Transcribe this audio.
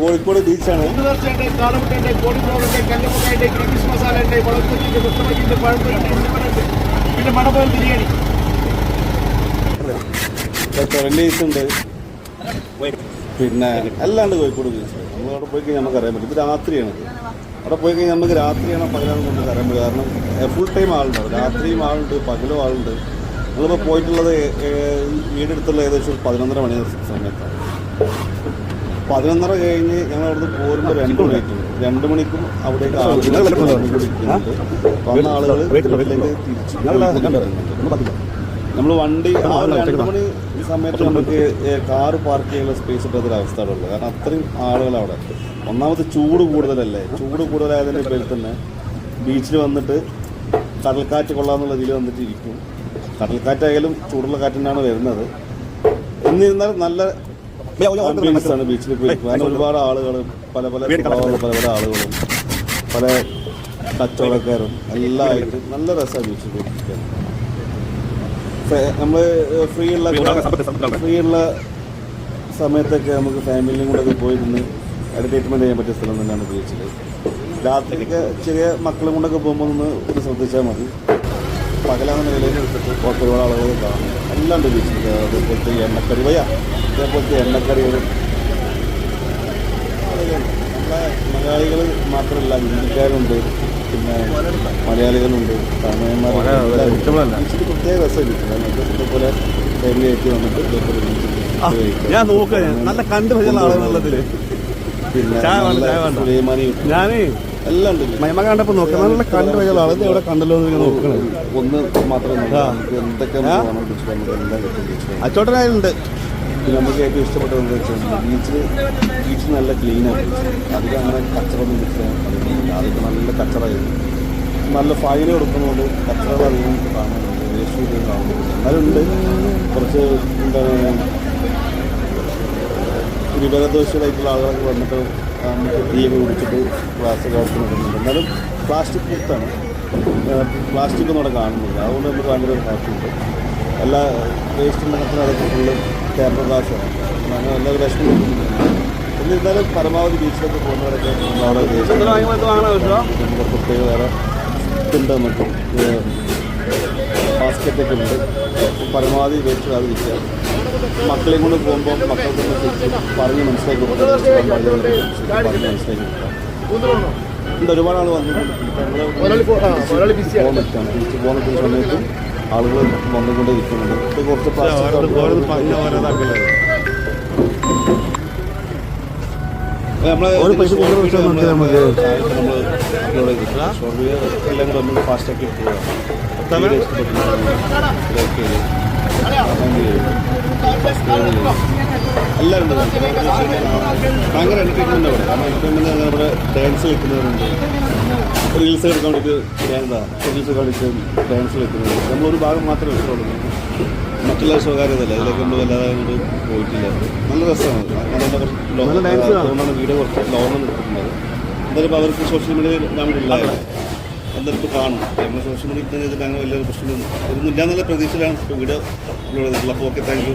കോഴിക്കോട് ബീച്ചാണ്. നേർച്ചയുണ്ട് കാളമുട്ടുണ്ട് കോഴിക്കോടുണ്ട് കല്ലുമുട്ടുണ്ട് ഗ്രീൻസ് മസാല ഉണ്ട് പിന്നെ അല്ലാണ്ട് ബിരിയാണി. ഉണ്ട് പിന്നെ കോഴിക്കോട് ബീച്ച് നമ്മൾ അവിടെ പോയി കഴിഞ്ഞാൽ നമുക്ക് അറിയാൻ പറ്റും. ഇത് രാത്രിയാണ്. അവിടെ പോയി കഴിഞ്ഞാൽ നമുക്ക് രാത്രിയാണോ പകലാണോ നമുക്ക് അറിയാൻ പറ്റും. കാരണം ഫുൾ ടൈം ആളുണ്ടാവും. രാത്രിയും ആളുണ്ട് പകലും ആളുണ്ട്. നമ്മളിപ്പോൾ പോയിട്ടുള്ളത് വീടെടുത്തുള്ള ഏകദേശം ഒരു പതിനൊന്നര മണി സമയത്താണ്. പതിനൊന്നര കഴിഞ്ഞ് ഞങ്ങൾ അവിടുന്ന് പോരുമ്പോൾ രണ്ട് മണിക്കും രണ്ട് മണിക്കും അവിടേക്ക്. വന്ന ആളുകൾ വീട്ടിലേക്ക് തിരിച്ച്. നമ്മൾ വണ്ടി ആ ഒരു രണ്ട് മണി സമയത്ത് നമുക്ക് കാറ് പാർക്ക് ചെയ്യാനുള്ള സ്പേസ് ഇല്ലാത്തൊരു അവസ്ഥയാണ് ഉള്ളത് കാരണം അത്രയും ആളുകൾ അവിടെ. ഒന്നാമത് ചൂട് കൂടുതലല്ലേ? ചൂട് കൂടുതലായതിന്റെ പേരിൽ തന്നെ ബീച്ചിൽ വന്നിട്ട് കടൽക്കാറ്റ് കൊള്ളാമെന്നുള്ള ഇതിൽ വന്നിട്ട് ഇരിക്കും. കടൽക്കാറ്റായാലും ചൂടുള്ള കാറ്റിനാണ് വരുന്നത്. എന്നിരുന്നാൽ നല്ല ആണ് ബീച്ചിൽ പോയി. ഒരുപാട് ആളുകൾ പല പല പല പല ആളുകളും പല കച്ചവടക്കാരും എല്ലാമായിട്ട് നല്ല രസമാണ് ബീച്ചിൽ പോയി. നമ്മൾ ഫ്രീ ഉള്ള ഫ്രീ ഉള്ള സമയത്തൊക്കെ നമുക്ക് ഫാമിലിയും കൂടെ ഒക്കെ പോയിരുന്ന് എന്റർടൈൻമെന്റ് ചെയ്യാൻ പറ്റിയ സ്ഥലം തന്നെയാണ് ബീച്ചിൽ രാത്രിയൊക്കെ ചെറിയ മക്കളും കൊണ്ടൊക്കെ പോകുമ്പോൾ ഒന്ന് ഒന്ന് ശ്രദ്ധിച്ചാൽ മതി. പകലാകുന്ന നിലയിൽ ഒരുപാട് ആളുകൾ കാണും. എല്ലാം ബീച്ചിൽ അതേപോലത്തെ എണ്ണക്കറി വയ്യ. അതേപോലത്തെ എണ്ണക്കറികളും നമ്മളെ മലയാളികൾ മാത്രമല്ല ഹിന്ദിക്കാരുണ്ട് പിന്നെ മലയാളികളുണ്ട്. തമിഴന്മാരുണ്ട്. പ്രത്യേക രസമായിരിക്കും ഇതേപോലെ ഫാമിലി ആയിട്ട് വന്നിട്ട് ഇതേപോലെ ഞാൻ നോക്കുക നല്ല കണ്ടു പരിചയമുള്ള ഞാനേ എല്ലാം ഉണ്ട്. മഹിമ കണ്ടപ്പോ നോക്കാം നല്ല കണ്ടു പരിചയമുള്ള ആൾ ഇത് എവിടെ കണ്ടല്ലോ എന്ന് നോക്കണേ. ഒന്ന് മാത്രമേ എന്തൊക്കെ ആ? നമുക്ക് ഏറ്റവും ഇഷ്ടപ്പെട്ടത് എന്താ വെച്ചാൽ ബീച്ചിൽ ബീച്ച് നല്ല ക്ലീനാണ് അധികം അങ്ങനെ കച്ചറൊന്നും കിട്ടില്ല അതൊക്കെ നല്ല കച്ചറായിരുന്നു. നല്ല ഫൈൻ കൊടുക്കുന്നതുകൊണ്ട് കച്ചറ അധികം കാണുന്നുണ്ട് വേസ്റ്റ് കാണുന്നുണ്ട് എന്നാലും ഉണ്ട്. കുറച്ച് എന്താണ് വിവരദോഷികളായിട്ടുള്ള ആളുകൾ വന്നിട്ട് നമുക്ക് തീയൊക്കെ കുടിച്ചിട്ട് ക്ലാസ് കാട്ടുന്നുണ്ട് എന്നാലും പ്ലാസ്റ്റിക് മുക്താണ് പ്ലാസ്റ്റിക് ഒന്നും അവിടെ കാണുന്നില്ല. അതുകൊണ്ട് നമുക്ക് ഭയങ്കര ഒരു ഹാപ്പിയുണ്ട് എല്ലാ വേസ്റ്റ് ഉണ്ടെങ്കിൽ അതൊക്കെ ഫുള്ള് പേപ്പർ ഗ്ലാസ്സാണ് അങ്ങനെ എല്ലാ വിഷമം എന്നിരുന്നാലും പരമാവധി ബീച്ചിലൊക്കെ പോകുന്നവരൊക്കെ അവിടെ നമുക്ക് പ്രത്യേക വേറെ ഇതുണ്ട് നമുക്ക്. ബാസ്ക്കറ്റൊക്കെ ഉണ്ട്. പരമാവധി വേസ്റ്റ് ഇരിക്കുക മക്കളെയും കൊണ്ട് പോകുമ്പോൾ മക്കൾക്ക് പറഞ്ഞ് മനസ്സിലാക്കി പറഞ്ഞ് മനസ്സിലാക്കി ഒരുപാട് ആൾ വന്നിട്ടുണ്ട്. പോകാൻ നിൽക്കുന്ന സമയത്തും ആളുകൾ വന്നുകൊണ്ട് ഇരിക്കുന്നുണ്ട് ഇത് കുറച്ച് ഒരു പൈസ കൂടുതൽ വെച്ചാൽ നമുക്ക് നമുക്ക് എല്ലാം കൂടെ നമ്മൾ ഫാസ്റ്റാക്കി എല്ലാവരും ഉണ്ട് ഭയങ്കര എന്റർടൈൻമെന്റ് അവിടെ. കാരണം എന്റർടൈൻമെന്റ് നമ്മുടെ ഡാൻസ് കളിക്കുന്നവരുണ്ട്. റീൽസ് എടുക്കാൻ വേണ്ടിയിട്ട് എന്താ റീൽസ് കളിച്ച് ഡാൻസ് കളിക്കുന്നുണ്ട് നമ്മളൊരു ഭാഗം മാത്രമേ എടുത്തോളൂ മറ്റുള്ള സ്വകാര്യതല്ല അതിലേക്ക് നമ്മൾ വല്ലാതെ അങ്ങോട്ട് പോയിട്ടില്ല. നല്ല രസമാണ്. നല്ല dance ആണ്. വീഡിയോ കുറച്ച് ലോങ് എടുക്കുന്നത് എന്തായാലും അവർക്ക് സോഷ്യൽ മീഡിയയിൽ നമ്മൾ ഇല്ലാതെ ഇപ്പോൾ കാണും നമ്മൾ സോഷ്യൽ മീഡിയ ഇതിൽ അങ്ങനെ വലിയൊരു പ്രശ്നമൊന്നും ഇതൊന്നും ഇല്ലാന്നുള്ള പ്രതീക്ഷയിലാണ് വീഡിയോ അപ്ലോഡ് ചെയ്തിട്ടുള്ളത് അപ്പോൾ ഓക്കെ താങ്ക് യു